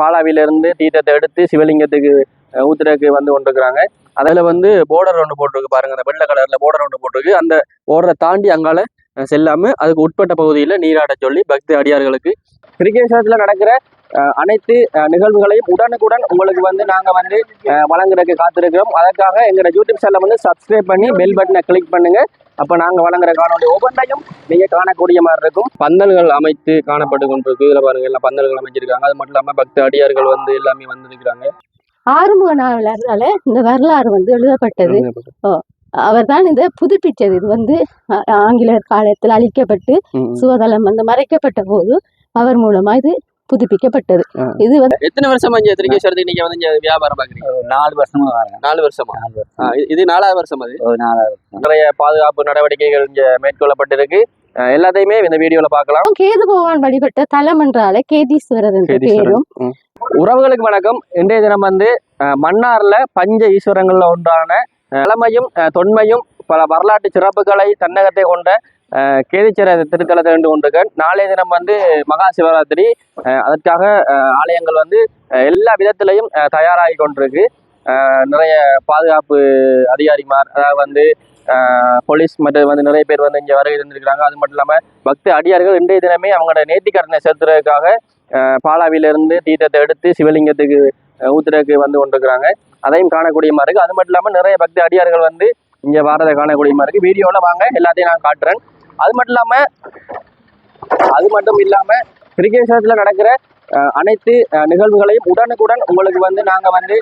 பாலாவிலிருந்து தீர்த்தத்தை எடுத்து சிவலிங்கத்துக்கு ஊத்துறதுக்கு வந்து கொண்டிருக்கிறாங்க. அதில் வந்து போர்டர் ஒன்று போட்டிருக்கு பாருங்க. அந்த வெள்ளை கலரில் போர்டர் ஒன்று போட்டிருக்கு. அந்த போர்டரை தாண்டி அங்கால செல்லாமல் அதுக்கு உட்பட்ட பகுதியில் நீராட சொல்லி பக்தி அடியார்களுக்கு கிரிகேஸ்வரத்தில் நடக்கிற அனைத்து நிகழ்வுகளையும் உடனுக்குடன் உங்களுக்கு வந்து நாங்கள் வந்து வழங்குறதுக்கு காத்திருக்கிறோம். அதற்காக எங்களோட யூடியூப் சேனலை வந்து சப்ஸ்கிரைப் பண்ணி பெல் பட்டனை கிளிக் பண்ணுங்கள் அப்ப நாங்க வழங்குற காணொலி ஒவ்வொன்றையும் நீங்க காணக்கூடிய மாதிரி இருக்கும். பந்தல்கள் அமைத்து காணப்பட்டு கொண்டிருக்கு. இதுல பாருங்க எல்லாம் பந்தல்கள் அமைச்சிருக்காங்க அது மட்டும் இல்லாம பக்த அடியார்கள் வந்து எல்லாமே வந்திருக்கிறாங்க. ஆறுமுக நாவலரால இந்த வரலாறு வந்து எழுதப்பட்டது. அவர் தான் இதை புதுப்பிச்சது இது வந்து ஆங்கிலேயர் காலத்தில் அழிக்கப்பட்டு. சுவதளம் வந்து மறைக்கப்பட்ட போது அவர் மூலமா இது புதுப்பிக்கப்பட்டது. இது வந்து எத்தனை வருஷமா இங்க திருக்கேஸ்வரத்துக்கு நீங்க வந்து இங்க வியாபாரம் பாக்குறீங்க நாலு வருஷமா வரேன் நாலு வருஷமா? நாலு வருஷம். ஆ, இது- நாலாவது வருஷம் அது. நிறைய பாதுகாப்பு நடவடிக்கைகள் இங்க மேற்கொள்ளப்பட்டிருக்கு. எல்லாத்தையுமே இந்த வீடியோல பார்க்கலாம். கேது பகவான் வழிபட்ட தலம் என்றால கேதீஸ்வரர் என்ற பேரும். உறவுகளுக்கு வணக்கம். இன்றைய தினம் வந்து மன்னார்ல பஞ்ச ஈஸ்வரங்கள்ல ஒன்றான அஹ், தொன்மையும் பல வரலாற்று சிறப்புகளை தன்னகத்தை கொண்ட கேதீச்சர திருத்தலத்தை கண்டு கொண்டிருக்கேன். நாளைய தினம் வந்து மகா சிவராத்திரி. அதற்காக ஆலயங்கள் வந்து எல்லா விதத்திலையும் தயாராகி கொண்டிருக்கு. நிறைய பாதுகாப்பு அதிகாரிமார் அதாவது வந்து போலீஸ் மற்றும் வந்து நிறைய பேர் வந்து இங்கே வருகை இருந்திருக்கிறாங்க அது மட்டும் இல்லாமல் பக்தி அடியார்கள் இன்றைய தினமே அவங்களோட நேர்த்திக்கடனை செலுத்துறதுக்காக பாலாவிலிருந்து தீர்த்தத்தை எடுத்து சிவலிங்கத்துக்கு ஊத்துறதுக்கு வந்து கொண்டிருக்கிறாங்க. அதையும் காணக்கூடிய மாதிரி இருக்கு அது மட்டும் இல்லாமல் நிறைய பக்தி அடியார்கள் வந்து இங்கே வாரதை காணக்கூடிய மாதிரி இருக்கு வீடியோவில் வாங்க எல்லாத்தையும் நான் காட்டுறேன். அது மட்டும் இல்லாமல் அது மட்டும் இல்லாமல் கிரிக்கெட் நடக்கிற அனைத்து நிகழ்வுகளையும் உடனுக்குடன் உங்களுக்கு வந்து நாங்க வந்து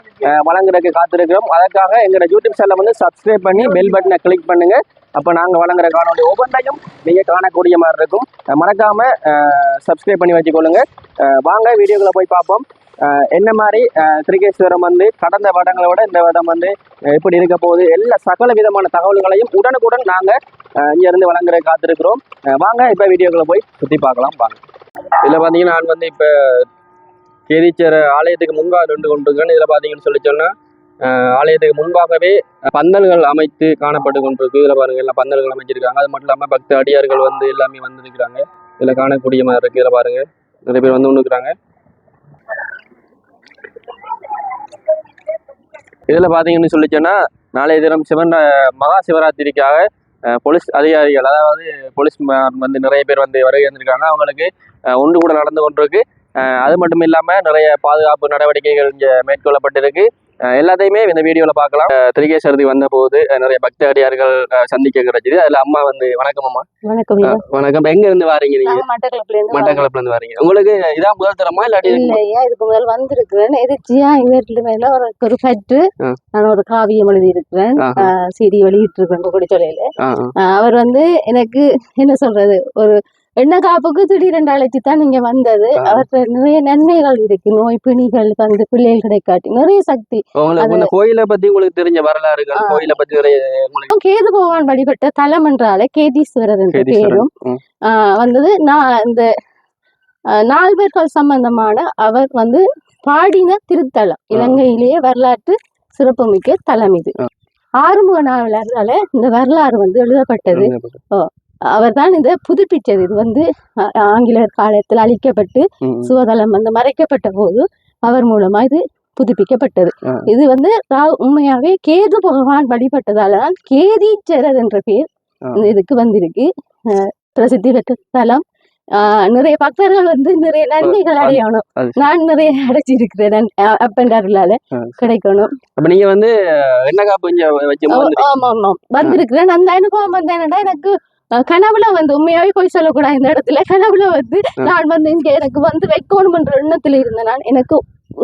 வழங்குறதுக்கு காத்திருக்கிறோம். அதற்காக எங்களோட யூடியூப் சேனலை வந்து சப்ஸ்கிரைப் பண்ணி பெல் பட்டனை கிளிக் பண்ணுங்க. அப்ப நாங்க வழங்குற காணொலி ஒவ்வொன்றையும் நீங்க காணக்கூடிய மாதிரி இருக்கும். மறக்காமல் மறக்காம சப்ஸ்கிரைப் பண்ணி வச்சுக்கொள்ளுங்க. வாங்க வீடியோக்களை போய் பார்ப்போம். என்ன மாதிரி திருகேஸ்வரம் வந்து கடந்த வருடங்களை விட இந்த வருடம் வந்து எப்படி இருக்க போகுது. எல்லா சகல விதமான தகவல்களையும் உடனுக்குடன் நாங்கள் இங்கேருந்து வழங்குற காத்திருக்கிறோம். வாங்க இப்போ வீடியோக்களை போய் சுற்றி பார்க்கலாம். வாங்க. இதில் பார்த்தீங்கன்னா நான் வந்து இப்போ கேதீச்சர் ஆலயத்துக்கு முன்பாக ரெண்டு கொண்டிருக்கேன். இதில் பார்த்தீங்கன்னு சொல்லி சொன்னால் ஆலயத்துக்கு முன்பாகவே பந்தல்கள் அமைத்து காணப்பட்டு கொண்டிருக்கு. இதில் பாருங்கள் எல்லாம் பந்தல்கள் அமைச்சிருக்காங்க. அது மட்டும் இல்லாமல் பக்த அடியார்கள் வந்து எல்லாமே வந்திருக்கிறாங்க. இதில் காணக்கூடிய மாதிரி இருக்குது இதில் பாருங்கள் நிறைய பேர் வந்து கொண்டிருக்கிறாங்க இதில் பார்த்தீங்கன்னு சொல்லி நாளைய தினம் சிவன் மகா சிவராத்திரிக்காக போலீஸ் அதிகாரிகள் அதாவது போலீஸ் வந்து நிறைய பேர் வந்து வருகை வந்திருக்காங்க அவங்களுக்கு ஒன்று கூட நடந்து கொண்டிருக்கு. அது மட்டும் இல்லாமல் நிறைய பாதுகாப்பு நடவடிக்கைகள் இங்கே மேற்கொள்ளப்பட்டிருக்கு. எல்லாத்தையுமே இந்த வீடியோல பார்க்கலாம். அஹ், திருகேஸ்வரத்துக்கு வந்த போது நிறைய பக்த அடியார்கள் சந்திக்க கிடைச்சது அதுல அம்மா வந்து வணக்கம் அம்மா. வணக்கம். வணக்கம். எங்க இருந்து வாரீங்க நீங்க? மட்டக்களப்புல இருந்து வாரீங்க. உங்களுக்கு இதான் முதல் தரமா இல்லாட்டி இதுக்கு முதல் வந்திருக்கிறேன். எதிர்ச்சியா இவர்ல மேல ஒரு ஒரு ஆ. நான் ஒரு காவியம் எழுதி இருக்கிறேன். சிடி வெளியிட்டு இருக்கேன் அவர் வந்து எனக்கு என்ன சொல்றது? ஒரு எண்ணெய் காப்புக்கு திடீரென்று அழைச்சி தான் நீங்க வந்தது. அவர்கிட்ட நிறைய நன்மைகள் இருக்கு. நோய் பிணிகள் வந்து பிள்ளைகள் கிடைக்காட்டி நிறைய சக்தி. கோயிலை பத்தி உங்களுக்கு தெரிஞ்ச வரலாறுகள் ஆ. கோயிலை பத்தி கேது பகவான் வழிபட்ட தலம் என்றாலே கேதீஸ்வரர் என்ற. பேரும். வந்தது. நான் இந்த நால்வர்கள் சம்பந்தமான அவர் வந்து பாடின திருத்தலம். இலங்கையிலேயே வரலாற்று சிறப்புமிக்க தலம் இது. ஆறுமுக நாவலரால இந்த வரலாறு வந்து எழுதப்பட்டது. அவர் தான் இதை புதுப்பிச்சது இது வந்து ஆங்கிலேயர் காலத்தில் அழிக்கப்பட்டு. சுவதளம் வந்து மறைக்கப்பட்ட போது அவர் மூலமா இது புதுப்பிக்கப்பட்டது. இது வந்து உண்மையாவே கேது பகவான் வழிபட்டதால தான் கேதீச்சரர் என்ற பேர். இந்த இதுக்கு வந்திருக்கு. பிரசித்தி பெற்ற தலம். ஆஹ் நிறைய பக்தர்கள் வந்து நிறைய நன்மைகள் அடையணும். நான் நிறைய அடைச்சிருக்கிறேன். அப்பண்டாருலால ஆ. கிடைக்கணும். அப்ப நீங்க வந்து ஆமா ஆமா வந்திருக்கிறேன். அந்த அனுபவம் வந்து என்னடா எனக்கு கனவுல வந்து உண்மையாவே போய் சொல்லக்கூடாது இந்த இடத்துல கனவுல வந்து. நான் வந்து இங்க எனக்கு வந்து வைக்கணும் என்ற எண்ணத்துல இருந்தேன் நான் எனக்கு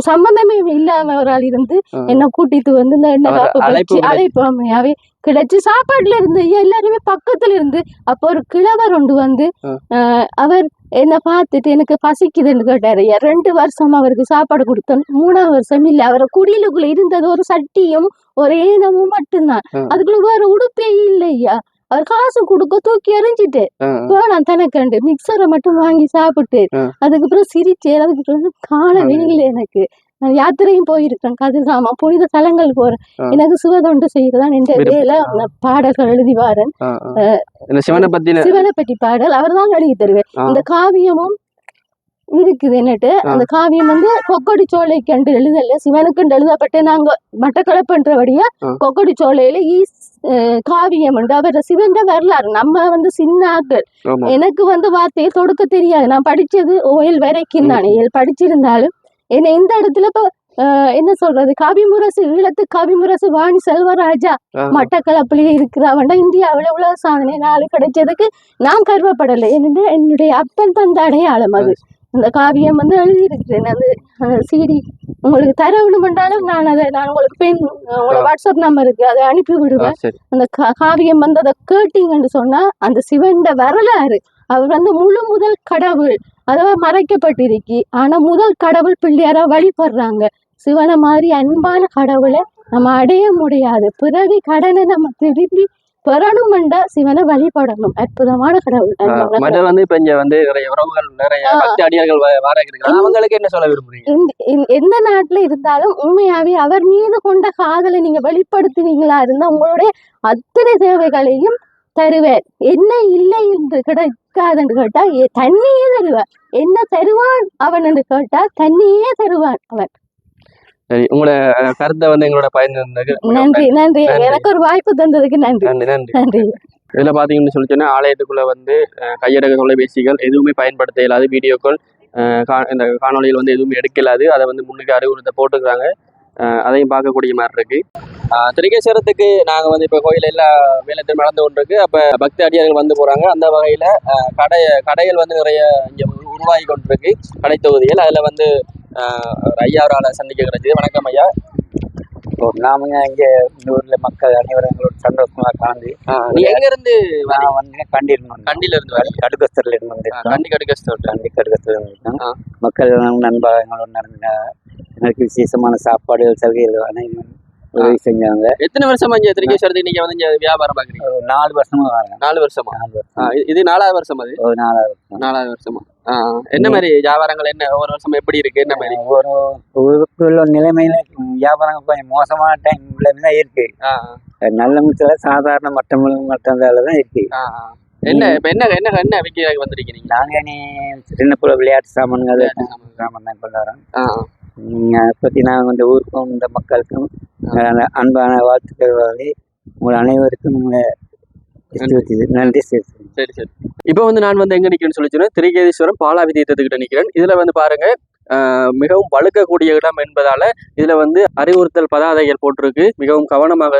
சம்பந்தமே இல்லாம ஒரு ஆள் இருந்து. என்ன கூட்டிட்டு வந்து இந்த எண்ணெய் காப்பு அழைப்பு உண்மையாவே கிடைச்சு சாப்பாடுல இருந்து எல்லாருமே பக்கத்துல இருந்து அப்போ ஒரு கிழவர் ஒன்று வந்து அவர் என்ன பார்த்துட்டு எனக்கு பசிக்குதுன்னு கேட்டாரு ஐயா. ரெண்டு வருஷம் அவருக்கு சாப்பாடு கொடுத்தேன் மூணாவது வருஷம் இல்ல அவரை குடிலுக்குள்ள இருந்தது ஒரு சட்டியும் ஒரு ஏனமும் மட்டும்தான். அதுக்குள்ள வேற உடுப்பே இல்லையா அவர் காசு கொடுக்க தூக்கி எறிஞ்சிட்டு. வேணாம் தனக்கண்டு மிக்சரை மட்டும் வாங்கி சாப்பிட்டு. அதுக்கப்புறம் சிரிச்சு அதுக்கப்புறம் காணவே இல்லை எனக்கு நான் யாத்திரையும் போயிருக்கேன் கதிர்காமம் புனித தலங்கள் போறேன். எனக்கு சுவதொண்டு செய்யறதான் என்ற. வேலை பாடல்கள் எழுதி வாரேன் சிவனை பற்றி பாடல் அவர் தான் எழுதி தருவேன். இந்த காவியமும் இருக்குது என்னட்டு அந்த காவியம் வந்து கொக்கடி சோலை கண்டு எழுதல சிவனுக்கு எழுதப்பட்ட நாங்க மட்டக்களப்புன்றபடியா. கொக்கடி சோலையில ஈஸ் காவியம் வந்து அவர் சிவன் வரலாறு. நம்ம வந்து சின்ன ஆட்கள் ஆமா. எனக்கு வந்து வார்த்தையை தொடுக்க தெரியாது. நான் படிச்சது ஓயல் வரைக்கும் தானே. ஏழு படிச்சிருந்தாலும் என்ன இந்த இடத்துல இப்ப என்ன சொல்றது? காவிமுரசு ஈழத்து காவிமுரசு வாணி செல்வராஜா. மட்டக்களப்பிலேயே இருக்கிறவன்டா இந்தியாவில் உலக சாதனை நாள் கிடைச்சதுக்கு நான் கருவப்படலை. என்னுடைய என்னுடைய அப்பன் தந்த அடையாளம் அது. அந்த காவியம் வந்து எழுதியிருக்கிறேன் அது சீடி உங்களுக்கு தர வேணுமென்றாலும் நான் அதை நான் உங்களுக்கு பெண் உங்களோட வாட்ஸ்அப் நம்பர் இருக்கு அதை அனுப்பி விடுவேன் அந்த காவியம் வந்து அதை கேட்டீங்கன்னு சொன்னா அந்த சிவன்ட வரலாறு அவர் வந்து முழு முதல் கடவுள் அதாவது மறைக்கப்பட்டிருக்கி. ஆனா முதல் கடவுள் பிள்ளையாரா வழிபடுறாங்க. சிவனை மாதிரி அன்பான கடவுளை நம்ம அடைய முடியாது. பிறவி கடனை நம்ம திருப்பி பெறணுமெண்டா சிவனை வழிபடணும். அற்புதமான கடவுள். மற்ற வந்து இப்ப இங்க வந்து நிறைய உறவுகள் நிறைய. பக்தி அடியார்கள் வர அவங்களுக்கு என்ன சொல்ல விரும்புறீங்க? எந்த- நாட்டுல இருந்தாலும் உண்மையாவே அவர் மீது கொண்ட காதலை நீங்க வெளிப்படுத்தினீங்களா இருந்தா உங்களுடைய அத்தனை தேவைகளையும் தருவார். என்ன இல்லை என்று கிடைக்காதுன்னு கேட்டா தண்ணியே தருவார். என்ன தருவான் அவன் என்று கேட்டா தண்ணியே தருவான் அவன். சரி உங்களோட கருத்தை வந்து எங்களோட பயந்து நன்றி நன்றி. எனக்கு ஒரு வாய்ப்பு தந்ததுக்கு நன்றி. நன்றி நன்றி. நன்றி. இதில் பார்த்தீங்கன்னு சொல்லி சொன்னா ஆலயத்துக்குள்ள வந்து அஹ், கையடக்க தொலைபேசிகள் எதுவுமே பயன்படுத்த இயலாது. வீடியோக்கள் இந்த காணொளிகள் வந்து எதுவுமே எடுக்க இயலாது. அதை வந்து முன்னுக்கு அறிவுறுத்த போட்டுருக்காங்க அஹ், அதையும் பார்க்கக்கூடிய மாதிரி இருக்கு. திருக்கேஸ்வரத்துக்கு நாங்கள் வந்து இப்போ கோயில் எல்லா வேலைத்திலும் நடந்து கொண்டிருக்கு. அப்போ பக்தி அடியார்கள் வந்து போகிறாங்க. அந்த வகையில் கடை கடைகள் வந்து நிறைய இங்கே உருவாகி கொண்டிருக்கு. கடை தொகுதிகள். அதில் வந்து ஒரு ஐயாவரால் சந்திக்க கிடைச்சது வணக்கம் ஐயா. நாமங்க இங்க இந்த ஊர்ல மக்கள் அனைவரும் எங்களோட சந்தோஷமா கலந்து நீ எங்கேருந்து நான் வந்து கண்டியில் இருந்து வரீங்க கடுகஸ்தர்ல இருந்து வந்திருக்கோம் கண்டி கடுக்கஸ்தோட்டம் கண்டி கடுகஸ்தர்ல இருந்திருக்கோம் ஆ. மக்கள் நண்பாக எங்களோட நடந்த எனக்கு விசேஷமான சாப்பாடுகள் சலுகைகள் அனைவரும் உதவி செஞ்சாங்க. எத்தனை வருஷமா இங்க திருக்கேஸ்வரத்துக்கு நீங்க வந்து இங்க வியாபாரம் பாக்குறீங்க ஒரு நாலு வருஷமா வராங்க நாலு வருஷமா? நாலு வருஷம். இது- நாலாவது வருஷம் அது? நாலாவது வருஷம். நாலாவது வருஷமா. என்ன மாதிரி வியாபாரங்கள் என்ன? ஒவ்வொரு வருஷம் எப்படி இருக்கு? என்ன மாதிரி? ஒரு ஊருக்குள்ள நிலைமையில வியாபாரம் கொஞ்சம் மோசமான டைம்ல தான் இருக்கு. நல்ல முத்துல சாதாரண மட்டம் மட்டந்தால தான் இருக்கு. என்ன இப்ப என்ன என்ன என்ன விற்க வந்திருக்கீங்க? நாங்க நீ சின்ன புள்ள விளையாட்டு சாமான்கள் சாமான். தான் கொண்டு வரோம். பத்தி நாங்கள் இந்த ஊருக்கும் இந்த மக்களுக்கும் அன்பான வாழ்த்துக்கள் உங்கள் அனைவருக்கும் உங்களை சரி. சரி சரி. இப்போ வந்து நான் வந்து எங்க நிக்கிறேன்னு சொல்லி சொன்னா திருக்கேதீஸ்வரம் பாலாவி தீர்த்தத்துக்கிட்ட நிக்கிறேன். இதுல வந்து பாருங்க மிகவும் வழுக்கக்கூடிய இடம் என்பதால இதுல வந்து அறிவுறுத்தல் பதாதைகள் போட்டிருக்கு. மிகவும் கவனமாக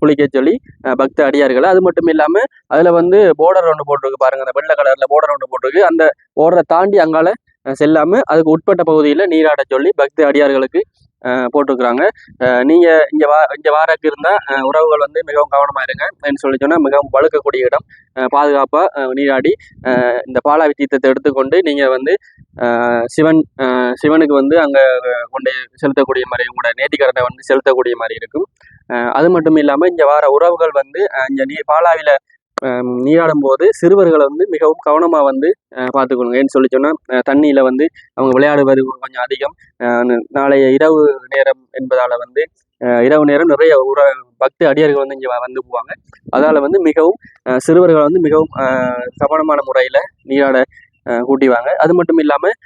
குளிக்க சொல்லி பக்த அடியார்கள். அது மட்டும் இல்லாம அதுல வந்து போர்டர் ஒன்று போட்டிருக்கு பாருங்க. அந்த வெள்ளை கலர்ல போர்டர் ஒன்று போட்டிருக்கு. அந்த போர்டரை தாண்டி அங்கால செல்லாமல் அதுக்கு உட்பட்ட பகுதியில் நீராட சொல்லி பக்தி அடியார்களுக்கு போட்டிருக்கிறாங்க. நீங்கள் இங்கே வா இங்கே வாரக்கு இருந்தால் உறவுகள் வந்து மிகவும் கவனமாக இருங்க அப்படின்னு சொல்லி சொன்னால் மிகவும் வழுக்கக்கூடிய இடம். பாதுகாப்பாக நீராடி இந்த பாலாவி தீர்த்தத்தை எடுத்துக்கொண்டு நீங்கள் வந்து சிவன் சிவனுக்கு வந்து அங்கே கொண்டு செலுத்தக்கூடிய மாதிரி உங்களோட நேர்த்திக்கரனை வந்து செலுத்தக்கூடிய மாதிரி இருக்கும். அது மட்டும் இல்லாமல் இங்கே வார உறவுகள் வந்து இங்கே நீ பாலாவில நீராடும் போது சிறுவர்களை வந்து மிகவும் கவனமாக வந்து ஆ, பார்த்துக்கணும். ஏன்னு சொல்லி சொன்னால் தண்ணியில் வந்து அவங்க விளையாடுவது கொஞ்சம் அதிகம். நாளைய இரவு நேரம் என்பதால் வந்து இரவு நேரம் நிறைய உற பக்தி அடியார்கள் வந்து இங்கே வந்து போவாங்க. அதால் வந்து மிகவும் சிறுவர்கள் வந்து மிகவும் கவனமான முறையில் நீராட கூட்டிவாங்க. அது மட்டும் இல்லாமல்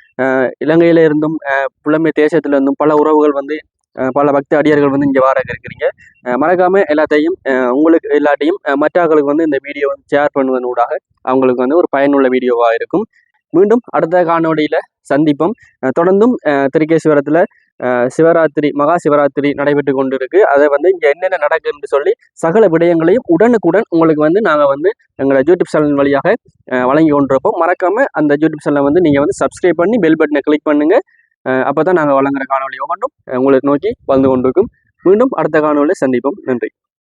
இலங்கையில இருந்தும் புலமை தேசத்துல இருந்தும் பல உறவுகள் வந்து பல பக்த அடியார்கள் வந்து இங்கே வாராக இருக்கிறீங்க. மறக்காமல் எல்லாத்தையும் உங்களுக்கு எல்லாத்தையும் மற்றவர்களுக்கு வந்து இந்த வீடியோ வந்து ஷேர் பண்ணுவதன் ஊடாக அவங்களுக்கு வந்து ஒரு பயனுள்ள வீடியோவாக இருக்கும். மீண்டும் அடுத்த காணொலியில் சந்திப்போம். தொடர்ந்தும் திருக்கேஸ்வரத்தில் சிவராத்திரி மகா சிவராத்திரி நடைபெற்று கொண்டு இருக்கு அதை வந்து இங்கே என்னென்ன நடக்குதுன்னு சொல்லி சகல விடயங்களையும் உடனுக்குடன் உங்களுக்கு வந்து நாங்கள் வந்து எங்களை யூடியூப் சேனல் வழியாக வழங்கி கொண்டிருப்போம். மறக்காமல் அந்த யூடியூப் சேனலை வந்து நீங்கள் வந்து சப்ஸ்கிரைப் பண்ணி பெல் பட்டனை கிளிக் பண்ணுங்கள் அப்போதான் அப்பதான் நாங்க வழங்குற காணொலி ஒவ்வொன்றும் உங்களுக்கு நோக்கி வந்து கொண்டிருக்கும். மீண்டும் அடுத்த காணொளியில் சந்திப்போம். நன்றி.